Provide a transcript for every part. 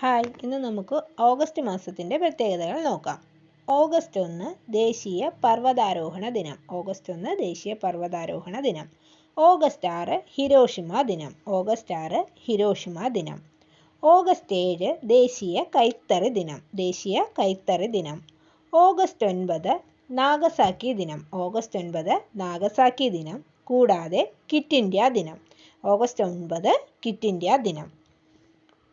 Hi. ഇന്ന് നമുക്ക് August മാസത്തിന്റെ പ്രത്യേകതകൾ നോക്കാം. ഓഗസ്റ്റ് ഒന്ന് ദേശീയ പർവതാരോഹണ ദിനം. ഓഗസ്റ്റ് ഒന്ന് ദേശീയ പർവതാരോഹണ ദിനം. ഓഗസ്റ്റ് ആറ് ഹിരോഷിമ ദിനം. ഓഗസ്റ്റ് ആറ് ഹിരോഷിമ ദിനം. ഓഗസ്റ്റ് ഏഴ് ദേശീയ കൈത്തറി ദിനം. ദേശീയ കൈത്തറി ദിനം. ഓഗസ്റ്റ് ഒൻപത് നാഗസാക്കി ദിനം. ഓഗസ്റ്റ് ഒൻപത് നാഗസാക്കി ദിനം. കൂടാതെ കിറ്റ് ഇന്ത്യ ദിനം. ഓഗസ്റ്റ് ഒൻപത് കിറ്റ് ഇന്ത്യ ദിനം.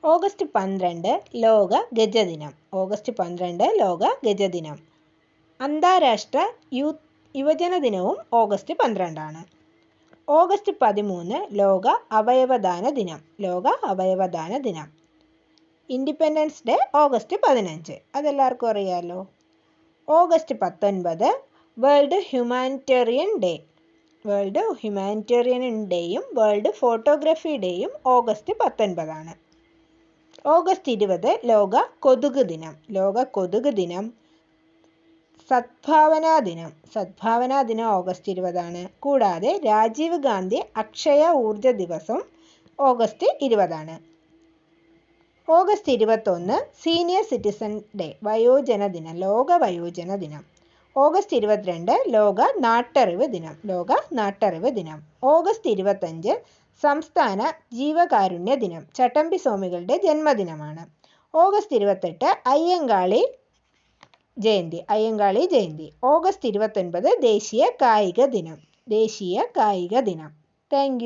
ഓഗസ്റ്റ് പന്ത്രണ്ട് ലോക ഗജദിനം. ഓഗസ്റ്റ് പന്ത്രണ്ട് ലോക ഗജദിനം. അന്താരാഷ്ട്ര യൂത്ത് യുവജന ദിനവും ഓഗസ്റ്റ് പന്ത്രണ്ടാണ്. ഓഗസ്റ്റ് പതിമൂന്ന് ലോക അവയവദാന ദിനം. ലോക അവയവദാന ദിനം. ഇൻഡിപെൻഡൻസ് ഡേ ഓഗസ്റ്റ് പതിനഞ്ച്. അതെല്ലാവർക്കും അറിയാമല്ലോ ഓഗസ്റ്റ് പത്തൊൻപത് world humanitarian day world humanitarian ഡേയും world photography ഡേയും ഓഗസ്റ്റ് പത്തൊൻപതാണ്. ഓഗസ്റ്റ് ഇരുപത് ലോക കൊതുക് ദിനം. ലോക കൊതുക് ദിനം. സദ്ഭാവനാ ദിനം. സദ്ഭാവനാ ദിനം ഓഗസ്റ്റ് ഇരുപതാണ്. കൂടാതെ രാജീവ് ഗാന്ധി അക്ഷയ ഊർജ ദിവസം ഓഗസ്റ്റ് ഇരുപതാണ്. ഓഗസ്റ്റ് ഇരുപത്തൊന്ന് സീനിയർ സിറ്റിസൺ ഡേ വയോജന ദിനം. ലോക വയോജന ദിനം. ഓഗസ്റ്റ് ഇരുപത്തിരണ്ട് ലോക നാട്ടറിവ് ദിനം. ലോക നാട്ടറിവ് ദിനം. ഓഗസ്റ്റ് ഇരുപത്തഞ്ച് സംസ്ഥാന ജീവകാരുണ്യ ദിനം. ചട്ടമ്പി സ്വാമികളുടെ ജന്മദിനമാണ്. ഓഗസ്റ്റ് ഇരുപത്തെട്ട് അയ്യങ്കാളി ജയന്തി. അയ്യങ്കാളി ജയന്തി. ഓഗസ്റ്റ് ഇരുപത്തൊൻപത് ദേശീയ കായിക ദിനം. ദേശീയ കായിക ദിനം. താങ്ക്